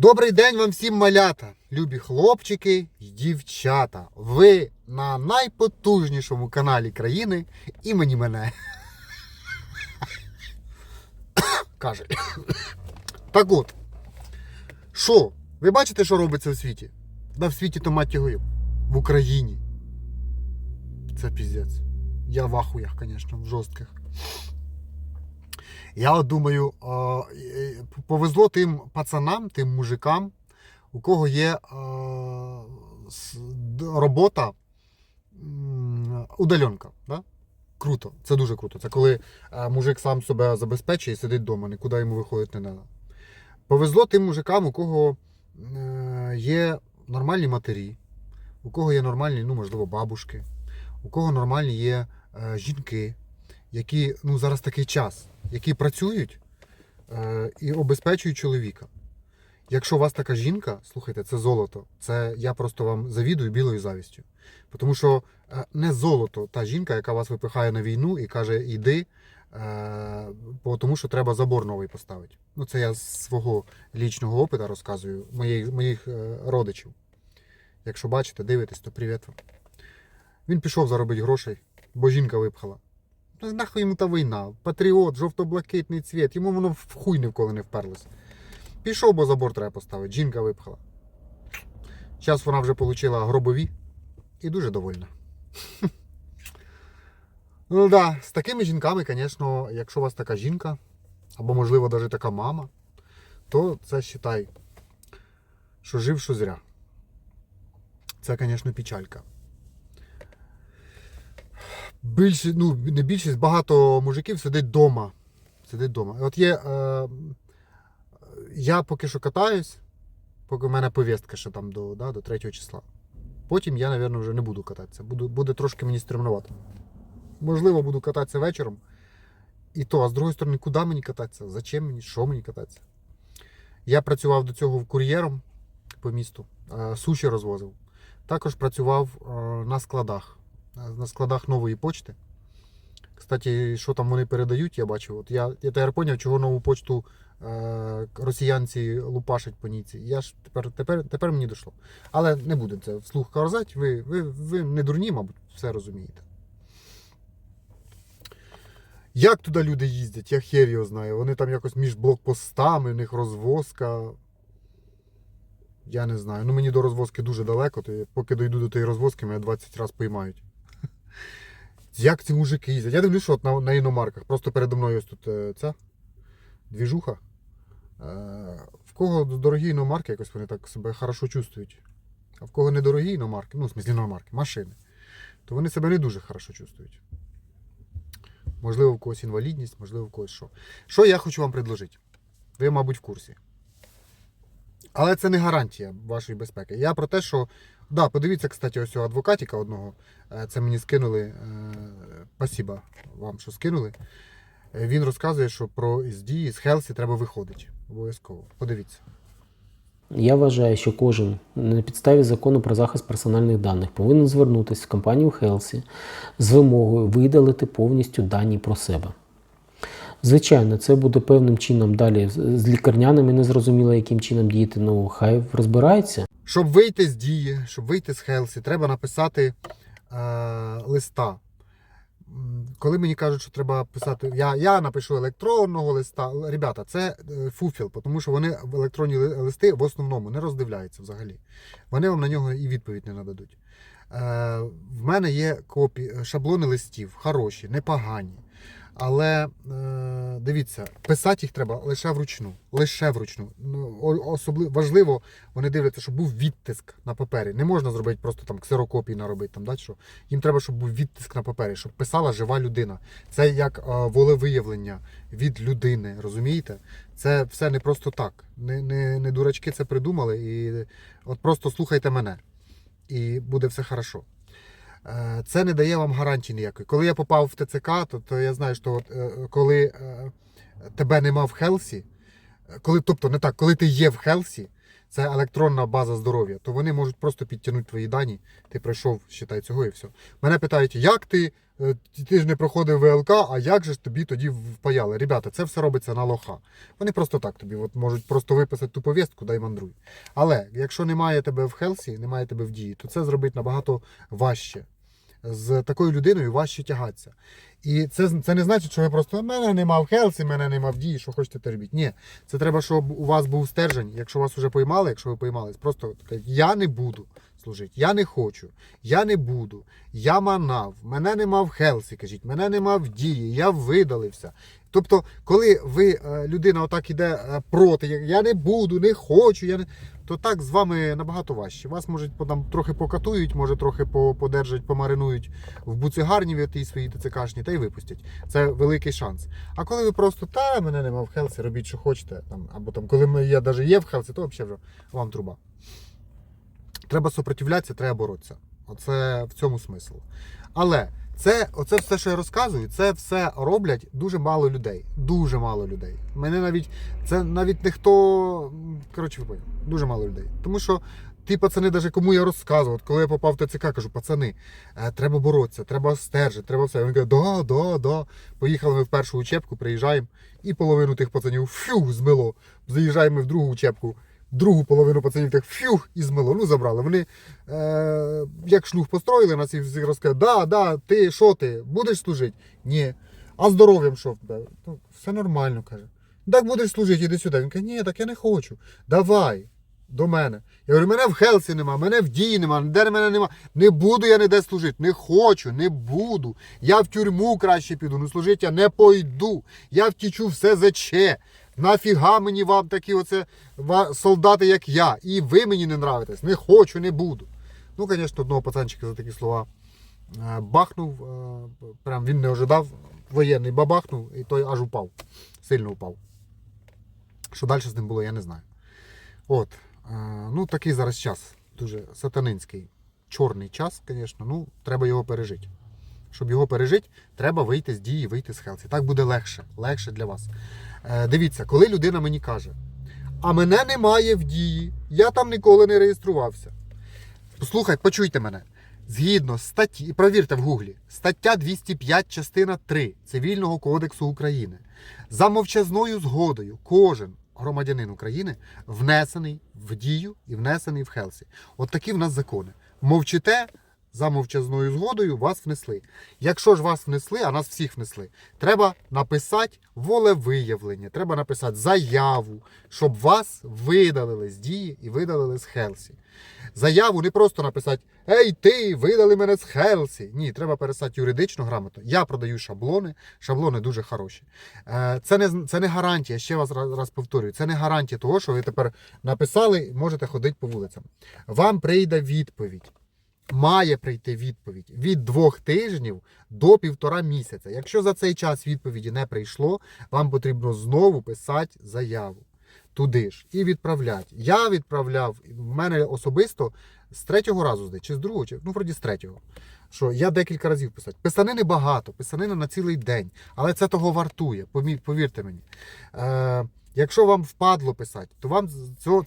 Добрий день вам всім малята, любі хлопчики й дівчата. Ви на найпотужнішому каналі країни імені мене. Каже. Так от. Що? Ви бачите, що робиться в світі? Да в світі то мать його, в Україні. Це піздець. Я в ахуях, звісно, в жорстких. Я от думаю, е, повезло тим пацанам, тим мужикам, у кого є робота удаленка. Да? Круто, це дуже круто. Це коли мужик сам себе забезпечує і сидить вдома, нікуди йому виходити не треба. Повезло тим мужикам, у кого е, є нормальні матері, у кого є нормальні, ну, можливо, бабушки, у кого нормальні є е, жінки, які ну, зараз такий час, які працюють е, і обезпечують чоловіка. Якщо у вас така жінка, слухайте, це золото. Це я просто вам завідую білою завістю. Тому що е, не золото та жінка, яка вас випихає на війну і каже, йди, е, тому що треба забор новий поставити. Ну, це я з свого лічного опиту розказую, моїх, моїх е, родичів. Якщо бачите, дивитесь, то привіт вам. Він пішов заробити грошей, бо жінка випхала. Ну, нахуй йому та війна. Патріот, жовто-блакитний цвіт, йому воно в хуй ніколи не вперлось. Пішов, бо забор треба поставити, жінка випхала. Зараз вона вже отримала гробові і дуже довольна. Ну да, з такими жінками, звісно, якщо у вас така жінка, або, можливо, навіть така мама, то це вважай, що жив, що зря. Це, звісно, печалька. Більше, ну, не більшість, багато мужиків сидить вдома. Сидить вдома. От є. Е, я поки що катаюсь, поки в мене повістка ще там до, да, до 3 числа. Потім я, мабуть, вже не буду кататися. Буду, буде трошки мені стремнувати. Можливо, буду кататися вечором. І то, а з другої сторони, куди мені кататися? Зачем мені? Що мені кататися? Я працював до цього кур'єром по місту, е, суші розвозив. Також працював е, на складах, на складах нової почти. Кстати, що там вони передають, я бачив. От я, я тепер зрозумів, чого нову почту е, росіянці лупашать по ніці. Я ж тепер, тепер, тепер мені дійшло. Але не будемо це вслух казати. Ви, ви, ви не дурні, мабуть, все розумієте. Як туди люди їздять, я хер його знаю. Вони там якось між блокпостами, в них розвозка. Я не знаю. Ну мені до розвозки дуже далеко, то я- поки дойду до тієї розвозки, мене 20 разів поймають. Як ці мужики їздять? Я дивлюсь, що от на, на іномарках. Просто передо мною ось тут е, ця двіжуха. Е, в кого дорогі іномарки, якось вони так себе хорошо чувствують. А в кого недорогі іномарки, ну, в смысле іномарки, машини, то вони себе не дуже хорошо чувствують. Можливо, в когось інвалідність, можливо, в когось що. Що я хочу вам предложити? Ви, мабуть, в курсі. Але це не гарантія вашої безпеки. Я про те, що. Да, подивіться, кстати, ось цього адвокатіка одного. Е, Це мені скинули. е, Спасибо вам, що скинули. Він розказує, що про дії з Хелсі треба виходити. Обов'язково. Подивіться. Я вважаю, що кожен на підставі закону про захист персональних даних повинен звернутися в компанію Хелсі з вимогою видалити повністю дані про себе. Звичайно, це буде певним чином далі з- лікарняними, незрозуміло, яким чином діяти, ну хай розбирається. Щоб вийти з дії, щоб вийти з Хелсі, треба написати е, листа. Коли мені кажуть, що треба писати, я, я напишу електронного листа. Ребята, це е, фуфіл, тому що вони в електронні листи в основному не роздивляються взагалі. Вони вам на нього і відповідь не нададуть. Е, в мене є копі, шаблони листів, хороші, непогані. Але е, дивіться, писати їх треба лише вручну. Лише вручну. Ну, особливо важливо, вони дивляться, щоб був відтиск на папері. Не можна зробити просто там ксерокопії наробити. Там, да, що. Їм треба, щоб був відтиск на папері, щоб писала жива людина. Це як е, волевиявлення від людини. Розумієте? Це все не просто так. Не, не, не дурачки це придумали. І от просто слухайте мене. І буде все хорошо. Е, Це не дає вам гарантії ніякої. Коли я попав в ТЦК, то, то я знаю, що от, е, коли е, тебе нема в Хелсі, коли, тобто не так, коли ти є в Хелсі, це електронна база здоров'я, то вони можуть просто підтягнути твої дані. Ти пройшов, считай, цього і все. Мене питають, як ти? Е, Ти ж не проходив ВЛК, а як же ж тобі тоді впаяли? Ребята, це все робиться на лоха. Вони просто так тобі от можуть просто виписати ту повістку, дай мандруй. Але якщо немає тебе в Хелсі, немає тебе в дії, то це зробити набагато важче. З такою людиною важче тягатися. І це, це не значить, що ви просто мене нема в Хелсі, мене нема в дії, що хочете те робіть. Ні, це треба, щоб у вас був стержень. Якщо вас вже поймали, якщо ви поймались, просто я не буду служити, я не хочу, я не буду, я манав, мене нема в Хелсі, кажіть, мене нема в дії, я видалився. Тобто, коли ви е, людина отак іде е, проти, я не буду, не хочу, я не. То так з вами набагато важче. Вас по- там трохи покатують, може трохи подержать, помаринують в буцегарні в тій своїй ТЦКшні та й випустять. Це великий шанс. А коли ви просто та мене нема в Хелсі, робіть, що хочете, там, або там, коли є, навіть є в Хелсі, то взагалі вже вам труба. Треба супротивлятися, треба боротися. Оце в цьому смисл. Але це, оце все, що я розказую, це все роблять дуже мало людей. Дуже мало людей. Мене навіть це навіть не хто. Коротше, ви дуже мало людей. Тому що ті пацани, навіть кому я розказував, коли я попав в ТЦК, кажу, пацани, е, треба боротися, треба стержити, треба все. Він каже, да, да, да. Поїхали ми в першу учебку, приїжджаємо, і половину тих пацанів фю, змило. Заїжджаємо ми в другу учебку. Другу половину пацанів так фью і змило. Ну забрали. Вони е, як шлюх построїли, нас і всі розказали, да, да, ти що ти, будеш служити? Ні. А здоров'ям що? Все нормально, каже. Так будеш служити, іди сюди. Він каже, ні, так я не хочу. Давай до мене. Я говорю, мене в Хелсі нема, мене в дії нема, ніде мене нема. Не буду я ніде служити, не хочу, не буду. Я в тюрму краще піду, ну служити я не пойду. Я втічу в СЗЧ. Нафіга мені вам такі оце солдати, як я. І ви мені не нравитесь. Не хочу, не буду. Ну, звісно, одного пацанчика за такі слова е, бахнув. е, Прям він не ожидав. Воєнний бабахнув, і той аж упав. Сильно упав. Що далі з ним було, я не знаю. От. Е, Ну, такий зараз час. Дуже сатанинський. Чорний час, звісно. Ну, треба його пережити. Щоб його пережити, треба вийти з дії, вийти з Хелсі. Так буде легше, легше для вас. Е, Дивіться, коли людина мені каже, а мене немає в дії, я там ніколи не реєструвався. Послухай, почуйте мене. Згідно статті, провірте в гуглі, стаття 205, частина 3 Цивільного кодексу України. За мовчазною згодою кожен громадянин України внесений в дію і внесений в Хелсі. От такі в нас закони. Мовчите, за мовчазною згодою вас внесли. Якщо ж вас внесли, а нас всіх внесли, треба написати волевиявлення, треба написати заяву, щоб вас видалили з дії і видалили з Хелсі. Заяву не просто написати Ей, ти, видали мене з Хелсі. Ні, треба пересати юридично грамотно. Я продаю шаблони, шаблони дуже хороші. Е, Це не, це не гарантія, ще вас раз, повторюю, це не гарантія того, що ви тепер написали можете ходити по вулицям. Вам прийде відповідь. Має прийти відповідь від двох тижнів до півтора місяця. Якщо за цей час відповіді не прийшло, вам потрібно знову писати заяву туди ж і відправляти. Я відправляв в мене особисто з третього разу здається, чи з другого, чи ну вроді з третього. Що я декілька разів писати. Писанини багато, писанини на цілий день, але це того вартує. Повірте мені. Е, якщо вам впадло писати, то вам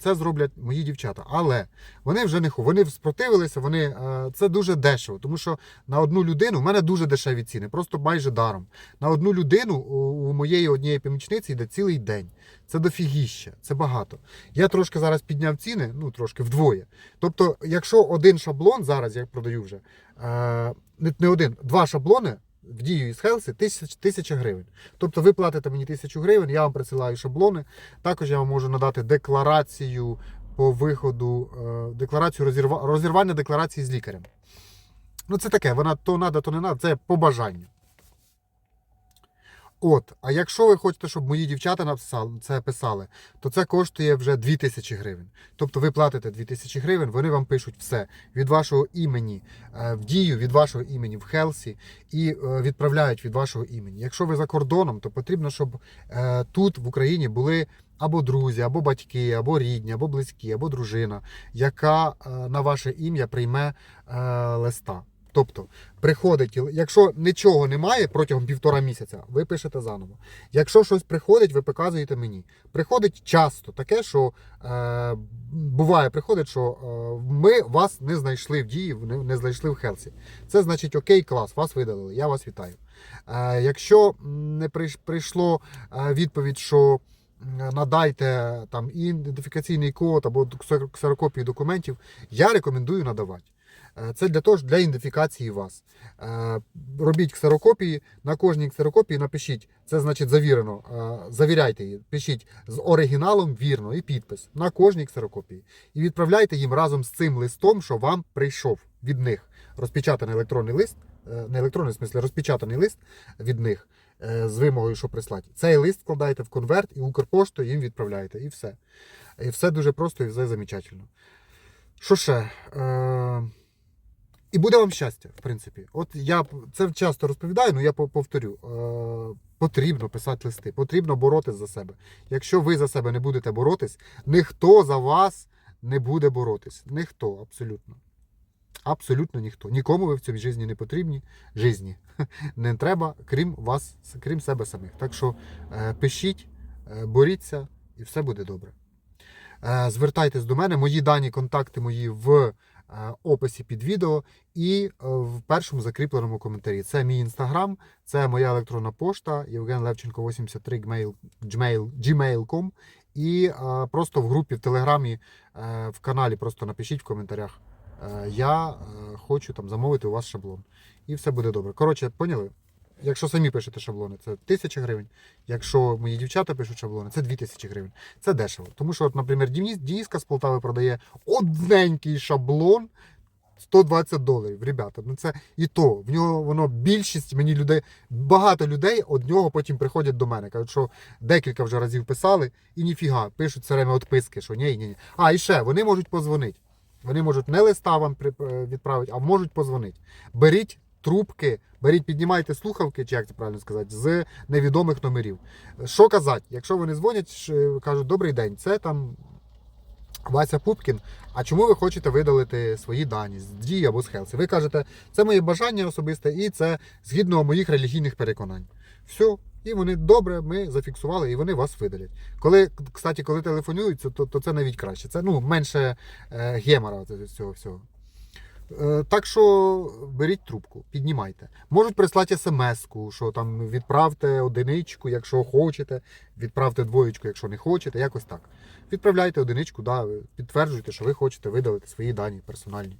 це зроблять мої дівчата. Але вони вже не ху. Вони спротивилися, вони е, це дуже дешево, тому що на одну людину в мене дуже дешеві ціни, просто майже даром. На одну людину у, моєї однієї помічниці йде цілий день. Це дофігіща, це багато. Я трошки зараз підняв ціни, ну трошки вдвоє. Тобто, якщо один шаблон зараз я продаю вже, е, не один, два шаблони. В дію із Хелсі тисяч, тисяча гривень. Тобто ви платите мені тисячу гривень, я вам присилаю шаблони. Також я вам можу надати декларацію по виходу, е, декларацію розірва, розірвання декларації з лікарем. Ну, це таке, вона то надо, то не надо, це по бажанню. От, а якщо ви хочете, щоб мої дівчата написали, це писали, то це коштує вже 2000 гривень. Тобто ви платите 2000 гривень, вони вам пишуть все від вашого імені е, в дію, від вашого імені в Хелсі і е, відправляють від вашого імені. Якщо ви за кордоном, то потрібно, щоб е, тут в Україні були або друзі, або батьки, або рідні, або близькі, або дружина, яка на ваше ім'я прийме листа. Тобто приходить, якщо нічого немає протягом півтора місяця, ви пишете заново. Якщо щось приходить, ви показуєте мені. Приходить часто таке, що е, буває, приходить, що е, ми вас не знайшли в дії, не, не знайшли в Хелсі. Це значить окей, клас, вас видалили. Я вас вітаю. Е, якщо не прийш- прийшло е, відповідь, що надайте там ідентифікаційний код або ксер- ксерокопії документів, я рекомендую надавати. Е, Це для того для ідентифікації вас. Е, Робіть ксерокопії. На кожній ксерокопії напишіть, це значить завірено. е, Завіряйте її, пишіть з оригіналом вірно і підпис на кожній ксерокопії. І відправляйте їм разом з цим листом, що вам прийшов від них розпечатаний електронний лист, не електронний в смислі, розпечатаний лист від них з вимогою, що прислати. Цей лист складаєте в конверт і Укрпошту їм відправляєте. І все. І все дуже просто і все замечательно. Що ще? І буде вам щастя, в принципі. От я це часто розповідаю, але я повторю. Е, потрібно писати листи, потрібно боротись за себе. Якщо ви за себе не будете боротись, ніхто за вас не буде боротись. Ніхто, абсолютно. Абсолютно ніхто. Нікому ви в цій житті не потрібні. Жизні. Не треба, крім вас, крім себе самих. Так що е, пишіть, е, боріться, і все буде добре. Звертайтесь до мене. Мої дані, контакти мої в описі під відео і е, в першому закріпленому коментарі. Це мій інстаграм, це моя електронна пошта Євген Левченко 83 gmail, gmail, gmail.com і е, просто в групі в Телеграмі е, в каналі просто напишіть в коментарях. е, Я е, хочу там замовити у вас шаблон. І все буде добре. Коротше, поняли? Якщо самі пишете шаблони, це 1000 гривень. Якщо мої дівчата пишуть шаблони, це 2000 гривень. Це дешево. Тому що, от, наприклад, Дініс, Дініска з Полтави продає одненький шаблон 120 доларів. Ребята, ну це і то. В нього воно більшість мені людей, багато людей од нього потім приходять до мене. Кажуть, що декілька вже разів писали, і ніфіга, пишуть все время відписки, що ні, ні, ні. А, і ще вони можуть позвонити. Вони можуть не листа вам е, відправити, а можуть позвонити. Беріть трубки, беріть, піднімайте слухавки, чи як це правильно сказати, з невідомих номерів. Що казати, якщо вони дзвонять, кажуть, добрий день, це там Вася Пупкін. А чому ви хочете видалити свої дані з дії або з Хелсі? Ви кажете, це моє бажання особисте, і це згідно моїх релігійних переконань. Все. І вони добре, ми зафіксували, і вони вас видалять. Коли, кстати, коли телефонують, то, то це навіть краще. Це ну, менше е, гемора цього всього. Е, Так що беріть трубку, піднімайте. Можуть прислати смс-ку, що там відправте одиничку, якщо хочете, відправте двоєчку, якщо не хочете, якось так. Відправляйте одиничку, да, підтверджуйте, що ви хочете видалити свої дані персональні.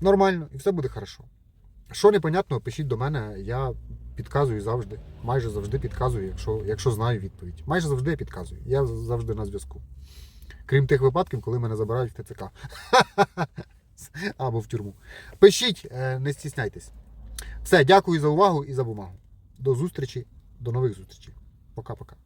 Нормально, і все буде хорошо. Що непонятно, пишіть до мене, я підказую завжди. Майже завжди підказую, якщо, якщо знаю відповідь. Майже завжди я підказую. Я завжди на зв'язку. Крім тих випадків, коли мене забирають в ТЦК. Або в тюрму. Пишіть, е, не стісняйтесь. Все, дякую за увагу і за бумагу. До зустрічі, до нових зустрічей. Пока-пока.